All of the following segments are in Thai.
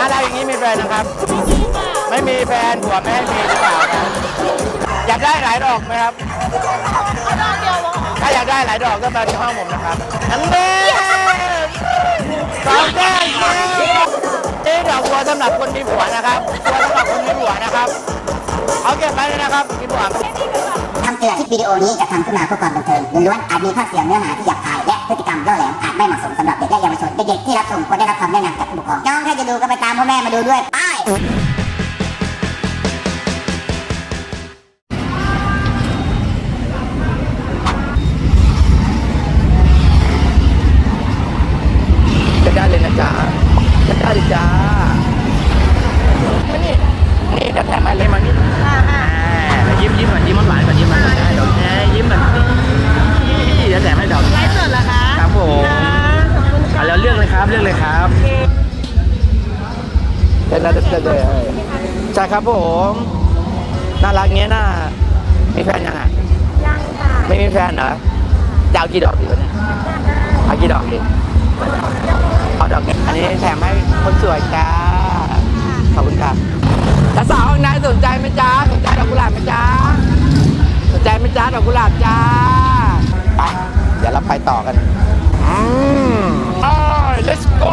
อะไรอย่างนี้มีแฟนนะครับ ไม่มีแฟนผัวไม่ให้มีหรือเปล่าครับอยากได้หลายดอกไหมครับ ถ้าอยากได้หลายดอกก็มาที่ห้องผมนะครับอันนี้สองแก้วนี่ดอกบัวสำหรับคนมีผัวนะครับบัวสำหรับคนมีผัวนะครับ เอาเก็บไว้เลยนะครับมีผัวคำเตือนคลิปวิดีโอนี้จะทำขึ้นมาเพื่อความบันเทิงล้วนๆอาจมีภาพเสียงเนื้อหาที่หยาบคายและพฤติกรรมล่อแหลมอาจไม่เหมาะสม ด็กๆที่รับชมควรได้รับคำแนะนำจากผู้ปกครองน้องถ้าจะดูก็ไปตามพ่อแม่มาดูด้วยไป เดี๋ยวเดี๋ยวเดี๋ยวเดี๋ยวใช่ครับผม น่ารักเงี้ยน่ามีแฟนยังอะยังค่ะไม่มีแฟนเหรอจะเอากี่ดอกดีวะเนี่ยเอากี่ดอกดีเอาดอกนี้อันนี้แถมให้คนสวยจ้าขอบคุณครับแล้วสาวข้างในสนใจไหมจ้าสนใจดอกกุหลาบไหมจ้าสนใจไหมจ้าดอกกุหลาบจ้าไปเดี๋ยวเราไปต่อกันอืมไป let's go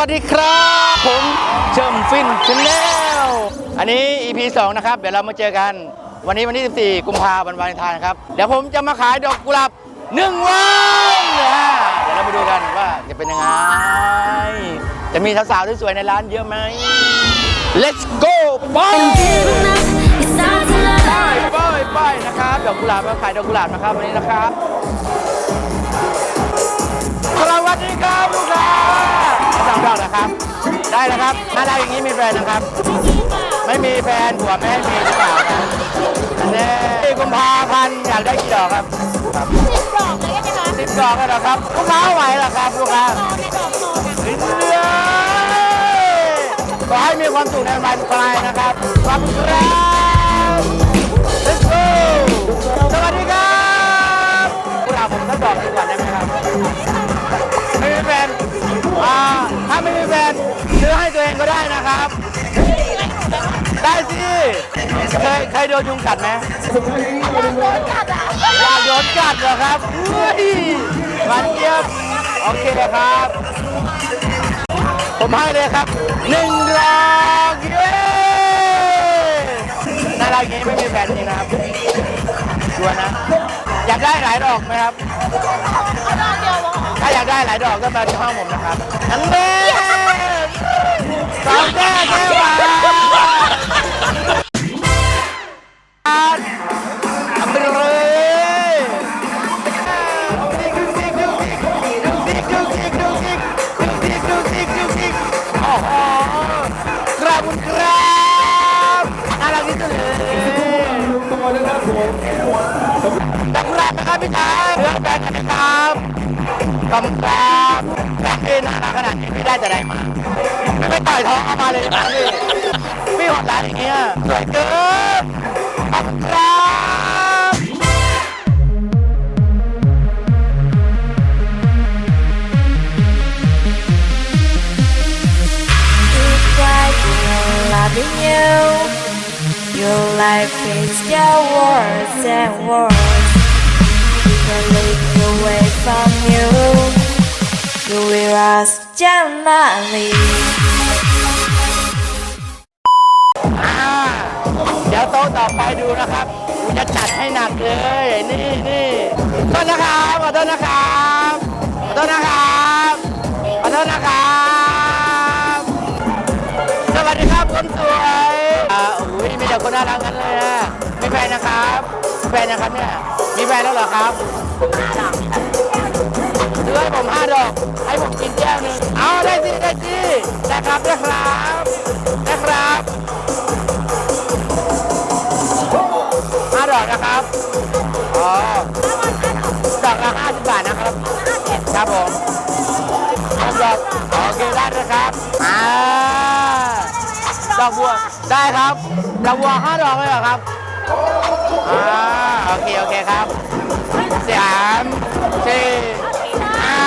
วัสดีครับ ผมเชิมฟินชาแนลอันนี้ EP 2 นะครับ เดี๋ยวเรามาเจอกัน วันนี้วันที่14 กุมภาพันธ์วันวาเลนไทน์นะครับ เดี๋ยวผมจะมาขายดอกกุหลาบหนึ่งวันนะเดี๋ยวเราไปดูกันว่าจะเป็นยังไง จะมีสาวๆสวยๆในร้านเยอะไหม Let's go ไปไปไปไปนะครับ ดอกกุหลาบมาขายดอกกุหลาบนะครับวันนี้นะครับ สามดอกนะครับ ได้แล้วครับ ถ้าได้อย่างนี้มีแฟนนะครับ ไม่มีแฟนผัวไม่ให้มีหรือเปล่าครับอันนี้กุมภาพันธ์อยากได้กี่ดอกครับครับสิบดอกเลยได้ไหมคะสิบดอกก็ดอกครับลูกค้าไหวเหรอครับลูกค้าตอนในดอกโตนะลิ้นเดือยขอให้มีความสุขในวันปลายนะครับขอบคุณครับ ได้สิ เคยเคยโดนยุงกัดไหมโดนกัดอะอยากโดนกัดเหรอครับเฮ้ยมันเจี๊ยบโอเคครับ ผมให้เลยครับหนึ่งดอกเย้น่ารักอย่างนี้ไม่มีแฟนจริงนะครับชัวร์นะ อยากได้หลายดอกไหมครับ เอาดอกเดียวเหรอถ้าอยากได้หลายดอกก็มาที่ห้องผมนะครับอันนี้สองแก้วแก้วหวาน ดักแรกนะครับพี่ชายเรื่องแฟนนะครับขอบคุณครับแฟนพี่น่ารักขนาดนี้ไม่ได้จะได้มาไม่ต่อยท้องเอามาเลยนะพี่พี่หดร้ายอย่างเงี้ยสวยเกินขอบคุณครับ Loving you. Your life is just words and words. Can look away from you. You will ask gently. อ่าเดี๋ยวไปดูนะครับกูจะจัดให้หนักเลย นี่นี่ขอโทษนะครับขอโทษนะครับขอโทษนะครับขอโทษนะครับ สวัสดีครับคนสวยอ่าอุ้ยมีแต่คนน่ารักกันเลยนะมีแฟนนะครับมีแฟนนะครับเนี่ย ฟนแล้วเหรอครับซื้อให้ผมห้าดอก ให้ผมกินแก้วหนึ่งเอาได้สิได้สิได้ครับได้ครับได้ครับห้าดอกนะครับอ๋อดอกละห้าสิบบาทนะครับ ครับผมห้าดอกโอเคได้เลยครับอ่าดอกบัวได้ครับดอกบัวห้าดอกเลยเหรอครับอ่า โอเค โอเคครับสามสี่ห้า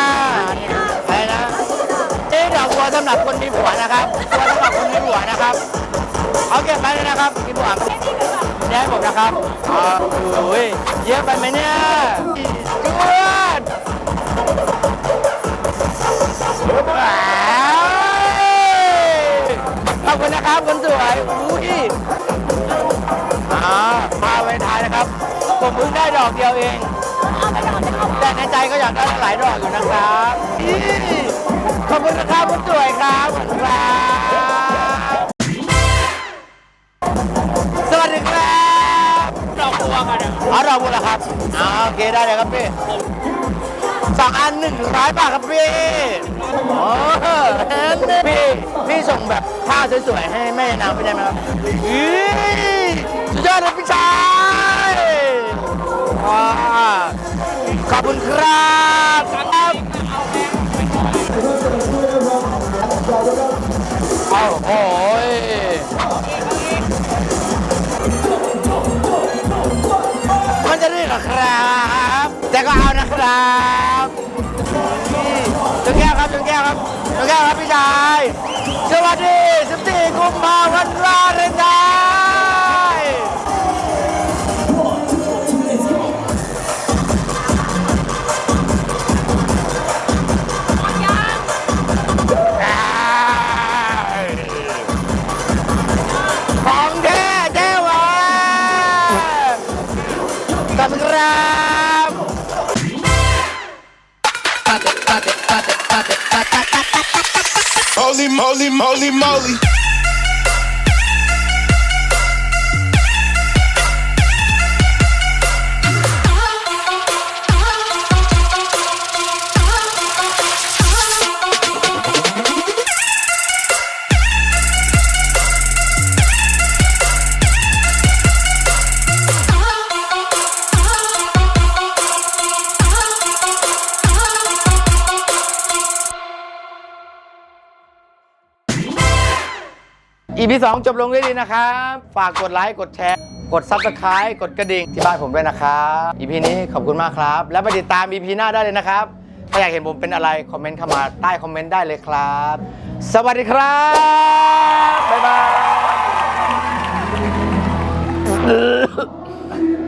อะไรนะนี่ดอกบัวสำหรับคนมีผัวนะครับบัวสำหรับคนมีผัวนะครับเอาเก็บไปเลยนะครับมีผัวเนี่ยให้ผมนะครับอ๋อโอ้ยเยอะไปไหมเนี่ยจวดว้าวขอบคุณนะครับคนสวย ผมเพิ่งได้ดอกเดียวเอง แต่ในใจก็อยากได้หลายดอกอยู่นะครับขอบคุณนะครับคุณสวยครับขอบคุณครับ สวัสดีครับ ดอกบัวกันอ๋อดอกบัวเหรอครับอ๋อโอเคได้เลยครับพี่สองอันหนึ่งร้อยบาทครับพี่โอ้พี่พี่ส่งแบบผ้าสวยๆให้แม่นางไปได้ไหมครับอีสุดยอดเลยพี่ชาย ว้าขอบคุณครับครับโอ้โหมันจะเรียกเหรอครับ แต่ก็เอานะครับจนแก้วครับจนแก้วครับจนแก้วครับพี่ชาย สวัสดี 14 กุมภาพันธ์วาเลนไทน์ Holy moly, moly, moly. ที่ 2 จบลงด้วยดีนะครับ ฝากกดไลค์ กดแชร์ กด Subscribe กดกระดิ่งที่บ้านผมด้วยนะครับ EP นี้ขอบคุณมากครับ แล้วไปติดตาม EP หน้าได้เลยนะครับ ถ้าอยากเห็นผมเป็นอะไร คอมเมนต์เข้ามาใต้คอมเมนต์ได้เลยครับ สวัสดีครับ บ๊ายบาย